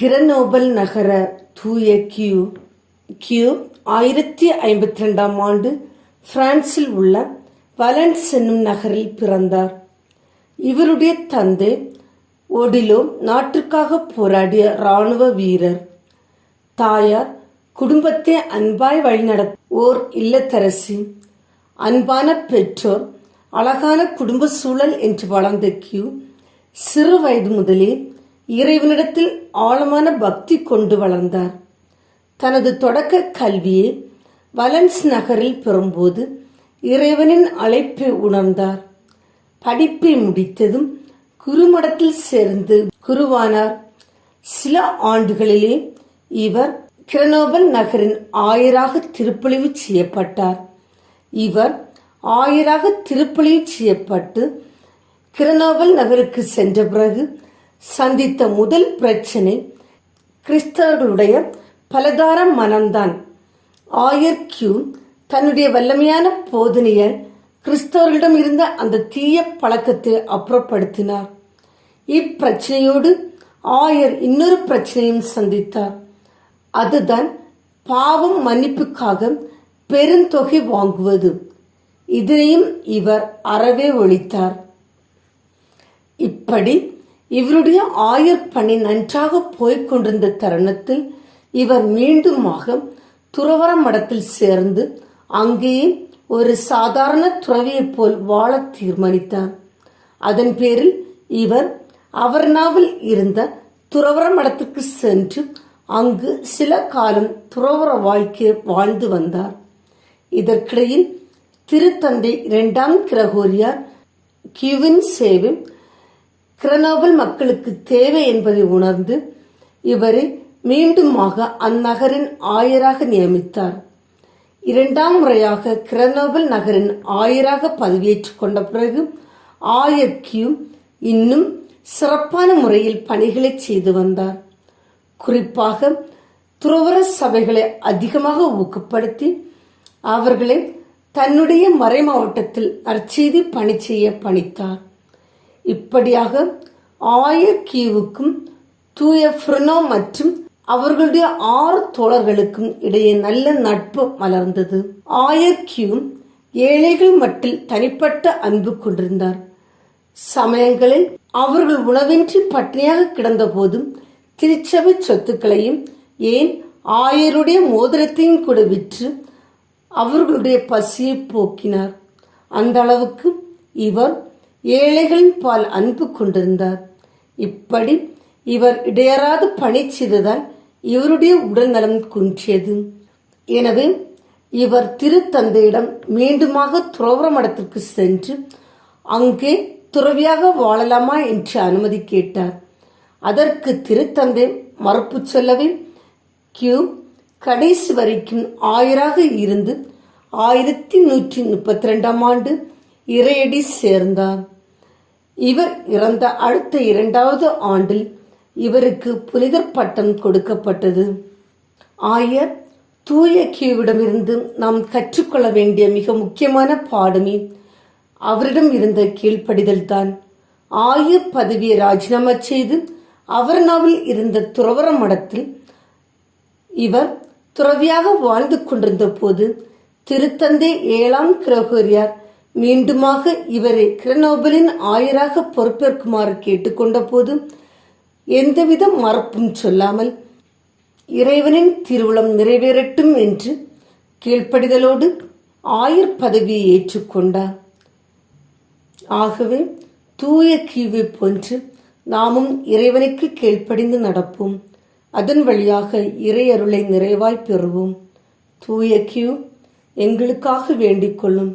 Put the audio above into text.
Grenoble நகர தூய Q Q ஆயிரத்தி ஐம்பத்தி ரெண்டாம் ஆண்டு பிரான்சில் உள்ள வலன்ஸ் என்னும் நகரில் பிறந்தார். இவருடைய தந்தை ஒடிலோ நாட்டிற்காக போராடிய இராணுவ வீரர். தாயார் குடும்பத்தை அன்பாய் வழிநடத்த ஓர் இல்லத்தரசி. அன்பான பெற்றோர் அழகான குடும்ப சூழல் என்று வளர்ந்த கியூ சிறு வயது முதலே இறைவனிடத்தில் ஆழமான பக்தி கொண்டு வளர்ந்தார். தனது தொடக்க கல்வியை வலன்ஸ் நகரில் பெறும்போது இறைவனின் அழைப்பை உணர்ந்தார். படிப்பை முடித்ததும் குருமடத்தில் சேர்ந்து குருவானார். சில ஆண்டுகளிலே இவர் கிரனோபல் நகரின் ஆயராக திருப்பொழிவு செய்யப்பட்டார். இவர் ஆயராக திருப்பொழிவு செய்யப்பட்டு கிரனோபல் நகருக்கு சென்ற பிறகு சந்தித்த முதல் பிரச்சனை கிறிஸ்தவர்களுடைய பலதார மனம்தான். ஆயர் கியூ தன்னுடைய வல்லமையான போதனையர் கிறிஸ்தவர்களிடம் இருந்த அந்த தீய பழக்கத்தை அப்புறப்படுத்தினார். இப்பிரச்சனையோடு ஆயர் இன்னொரு பிரச்சனையும் சந்தித்தார். அதுதான் பாவம் மன்னிப்புக்காக பெருந்தொகை வாங்குவது. இதனையும் இவர் அறவே ஒழித்தார். இப்படி இவருடைய ஆயர் பணி நன்றாக போய்க் கொண்டிருந்த தருணத்தில் இவர் மீண்டுமாக துறவர மடத்தில் சேர்ந்து அங்கேயே ஒரு சாதாரண துறவியைப் போல் வாழ தீர்மானித்தார். அதன் பேரில் இவர் அவர்னாவில் இருந்த துறவர மடத்திற்கு சென்று அங்கு சில காலம் துறவர வாழ்க்கை வாழ்ந்து வந்தார். இதற்கிடையில் திருத்தந்தை இரண்டாம் கிரகோரியார் கியூவின் சேவை கிரனோபல் மக்களுக்கு தேவை என்பதை உணர்ந்து இவரை மீண்டுமாக அந்நகரின் ஆயராக நியமித்தார். இரண்டாம் முறையாக கிரனோபல் நகரின் ஆயராக பதவியேற்றுக் கொண்ட பிறகு ஆயர் கியூ இன்னும் சிறப்பான முறையில் பணிகளை செய்து வந்தார். குறிப்பாக துறவர சபைகளை அதிகமாக ஊக்கப்படுத்தி அவர்களை தன்னுடைய மறை மாவட்டத்தில் நற்செய்தி பணி செய்ய பணித்தார். இப்படியாக ஆயர் கீவுக்கும் தூய ஃப்ரினோ மற்றும் அவர்களுடைய ஆறு தோழர்களுக்கும் இடையே நல்ல நட்பு மலர்ந்தது. ஆயர் கியூ ஏழைகள் மட்டில் தனிப்பட்ட அன்பு கொண்டிருந்தார். சமயங்களில் அவர்கள் உணவின்றி பட்டினியாக கிடந்த போதும் திருச்சபை சொத்துக்களையும் ஏன் ஆயருடைய மோதிரத்தையும் கூட விற்று அவர்களுடைய பசியை போக்கினார். அந்த அளவுக்கு இவர் ஏழைகளின் பால் அன்பு கொண்டிருந்தார். இப்படி இவர் இடையறாது பணி செய்ததால் இவருடைய உடல் நலம் குன்றியது. எனவே இவர் திருத்தந்தையிடம் மீண்டுமாக துறவர மடத்திற்கு சென்று அங்கே துறவியாக வாழலாமா? என்று அனுமதி கேட்டார். அதற்கு திருத்தந்தை மறுப்பு சொல்லவே கியூ கடைசி வரைக்கும் ஆயராக இருந்து ஆயிரத்தி நூற்றி முப்பத்தி ரெண்டாம் ஆண்டு இறையடி சேர்ந்தார் இவர் இறந்த அடுத்த இரண்டாவது ஆண்டில் இவருக்கு புனிதர் பட்டம் கொடுக்கப்பட்டது. ஆயர் தூய கீவிடமிருந்து நாம் கற்றுக்கொள்ள வேண்டிய மிக முக்கியமான பாடமே அவரிடம் இருந்த கீழ்ப்படிதல் தான் ஆயர் பதவியை ராஜினாமா செய்து அவர்னாவில் இருந்த துறவர மடத்தில் இவர் துறவியாக வாழ்ந்து கொண்டிருந்த போது திருத்தந்தை ஏழாம் கிரகோரியார் மீண்டுமாக இவரை கிரனோபலின் ஆயராக பொறுப்பேற்குமாறு கேட்டுக்கொண்ட போது எந்தவித மறப்பும் சொல்லாமல் இறைவனின் திருவுளம் நிறைவேறட்டும் என்று கீழ்ப்படிதலோடு ஆயர் பதவியை ஏற்றுக்கொண்டார். ஆகவே தூய கீவை போன்று நாமும் இறைவனுக்கு கீழ்ப்படிந்து நடப்போம். அதன் வழியாக இறை அருளை நிறைவாய் பெறுவோம். தூய கியூ எங்களுக்காக வேண்டிக் கொள்ளும்.